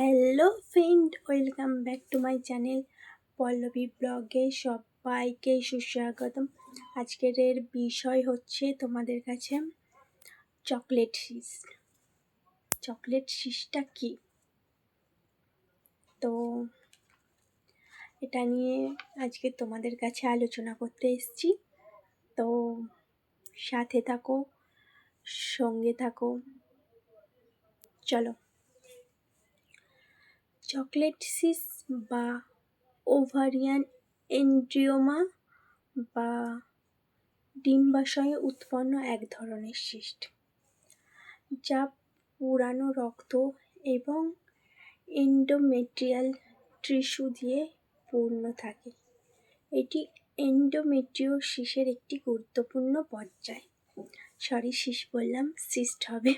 Hello friend, welcome back to my channel Pallavi ব্লগে সবাইকে সুস্বাগতম। আজকের এর বিষয় হচ্ছে তোমাদের কাছে চকলেট শিস চকলেট শিসটা কি? তো এটা নিয়ে আজকে তোমাদের কাছে আলোচনা করতে এসেছি। তো সাথে থাকো, সঙ্গে থাকো। চলো। চকলেট সিস বা ওভারিয়ান এন্ড্রিওমা বা ডিম্বাশয়ে উৎপন্ন এক ধরনের সিস্ট, যা পুরানো রক্ত এবং এন্ডোমেট্রিয়াল টিস্যু দিয়ে পূর্ণ থাকে। এটি এন্ডোমেট্রিওসিসের একটি গুরুত্বপূর্ণ পর্যায়। সরি সিস বললাম, সিস্ট হবে।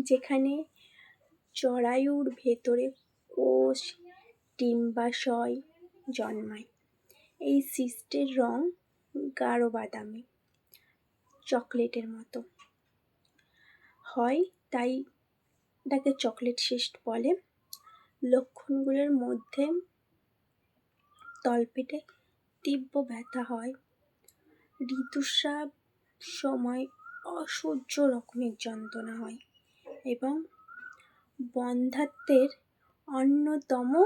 যেখানে জরায়ুর ভেতরে কোষ ডিম্বাশয় জন্মায়। এই সিস্টের রং গাঢ় বাদামি চকলেটের মতো। হয় তাই এটাকে চকলেট সিস্ট বলে। লক্ষণগুলোর মধ্যে তলপেটে তীব্র ব্যথা হয়। ঋতুস্রাব সময় অসহ্য রকমের যন্ত্রণা হয় এবং বন্ধ্যাত্বের অন্যতম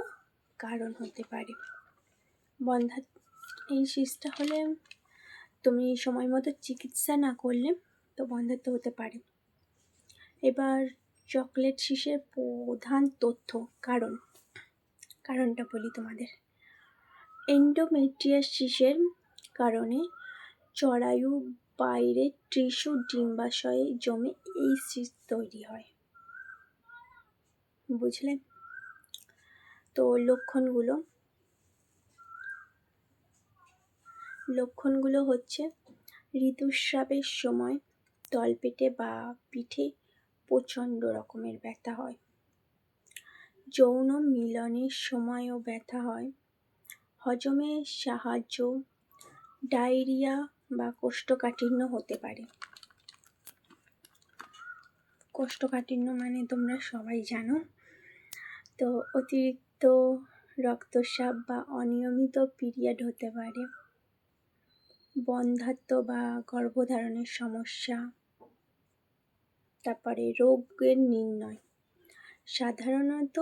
কারণ হতে পারে। বন্ধা এই সিসটা হলে তুমি সময় মতো চিকিৎসা না করলে তো বন্ধাত্ব হতে পারে। এবার চকলেট শিশের প্রধান তথ্য, কারণ। কারণটা বলি তোমাদের। এন্ডোমেট্রিয়াসিসের কারণে চড়ায়ু বাইরে টিস্যু ডিম্বাশয়ে জমে এই সিস তৈরি হয়। বুঝলে? তো লক্ষণগুলো? লক্ষণগুলো হচ্ছে ঋতুস্রাবের সময় তলপেটে বা পিঠে প্রচণ্ড রকমের ব্যথা হয়। যৌন মিলনের সময়ও ব্যথা হয়। হজমে সাহায্য, ডায়রিয়া বা কোষ্ঠকাঠিন্য হতে পারে। কোষ্ঠকাঠিন্য মানে তোমরা সবাই জানো। তো অতিরিক্ত রক্তস্রাব বা অনিয়মিত পিরিয়ড হতে পারে। বন্ধাত্ব বা গর্ভধারণের সমস্যা। তারপরে রোগের নির্ণয়। সাধারণত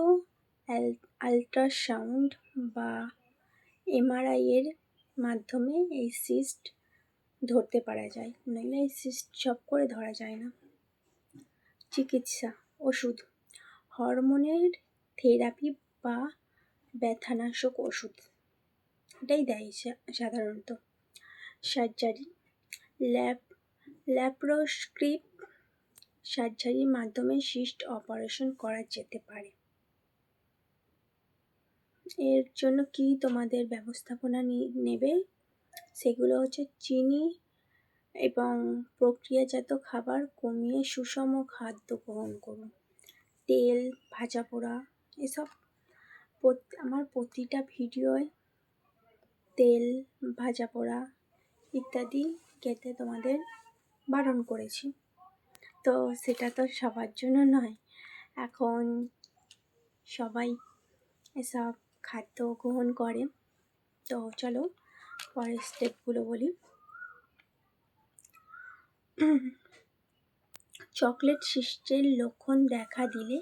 আল্ট্রাসাউন্ড বা এমআরআই এর মাধ্যমে এই সিস্ট ধরতে পারা যায়। নইলে এই সিস্ট সব করে ধরা যায় না। চিকিৎসা, ওষুধ। হরমোনের থেরাপি বা ব্যথানাশক ওষুধ। এটাই দেয় সাধারণত। সার্জারি, ল্যাপ ল্যাপ্রোস্ক্রিপ সার্জারির মাধ্যমে সিস্ট অপারেশন করা যেতে পারে। এর জন্য কি তোমাদের ব্যবস্থাপনা নেবে? সেগুলো হচ্ছে চিনি এবং প্রক্রিয়াজাত খাবার কমিয়ে সুষম খাদ্য গ্রহণ করুন। তেল, ভাজা পোড়া, এসব আমার প্রতিটা ভিডিওয় তেল, ভাজা পোড়া ইত্যাদি খেতে তোমাদের বারণ করেছি। তো সেটা তো সবার জন্য নয়। এখন সবাই এসব খাদ্য গ্রহণ করে। তো চলো পরের স্টেপগুলো বলি। চকলেট সিস্টের লক্ষণ দেখা দিলে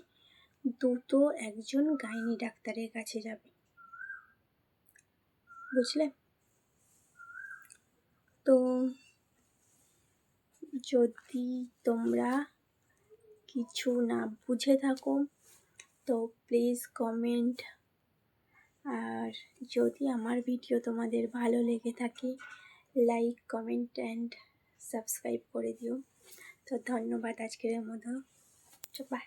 দ্রুত একজন গাইনি ডাক্তারের কাছে যাবে। বুঝলে তো যদি তোমরা কিছু না বুঝে থাকো, তো প্লিজ কমেন্ট আর যদি আমার ভিডিও তোমাদের ভালো লেগে থাকে লাইক কমেন্ট অ্যান্ড সাবস্ক্রাইব করে দিও। তো ধন্যবাদ আজকের মতো। বাই